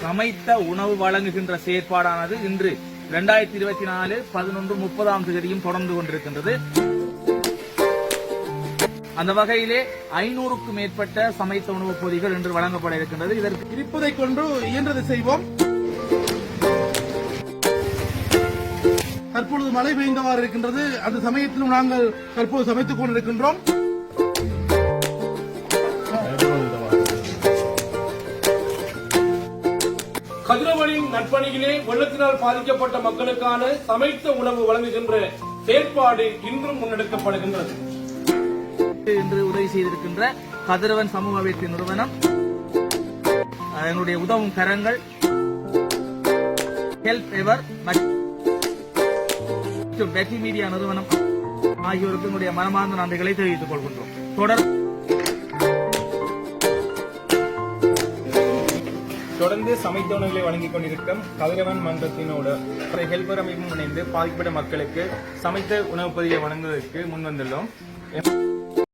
சமைத்த உணவு வழங்குகின்ற செயற்பாடானது இன்று இரண்டாயிரத்தி இருபத்தி நாலு பதினொன்று முப்பதாம் தேதியும் தொடர்ந்து கொண்டிருக்கின்றது. அந்த வகையிலே ஐநூறுக்கும் மேற்பட்ட சமைத்த உணவுப் பொதிகள் இன்று வழங்கப்பட இருக்கின்றது. இதற்கு இருப்பதை கொண்டு இயன்றதை செய்வோம். தற்பொழுது மழை பெய்ந்தவாறு இருக்கின்றது. அந்த சமயத்திலும் நாங்கள் தற்போது சமைத்துக் கொண்டிருக்கின்றோம். கதிரவனின் நட்பணியிலே வெள்ளத்தினால் பாதிக்கப்பட்ட மக்களுக்கான சமைத்த உணவு வழங்குகின்ற செயற்பாடு இன்றும் முன்னெடுக்கப்படுகின்றது. இன்று உதவி செய்திருக்கின்ற கதிரவன் சமூக அமைப்பு நிறுவனம் அதனுடைய உதவும் கரங்கள் ஹெல்ப் எவர் மற்றும் பெட்டி மீடியா நிறுவனம் ஆகியோருக்கு எங்களுடைய மனமார்ந்த நன்றிகளை தெரிவித்துக் கொள்கின்றோம். தொடர் தொடர்ந்து சமைத்த உணவுகளை வழங்கிக் கொண்டிருக்கும் கதிரவன் மன்றத்தினோட ஹெல்பர் அமைப்பும் இணைந்து பாதிக்கப்பட்ட மக்களுக்கு சமைத்த உணவுப் பொதியை வழங்குவதற்கு முன்வந்துள்ளோம்.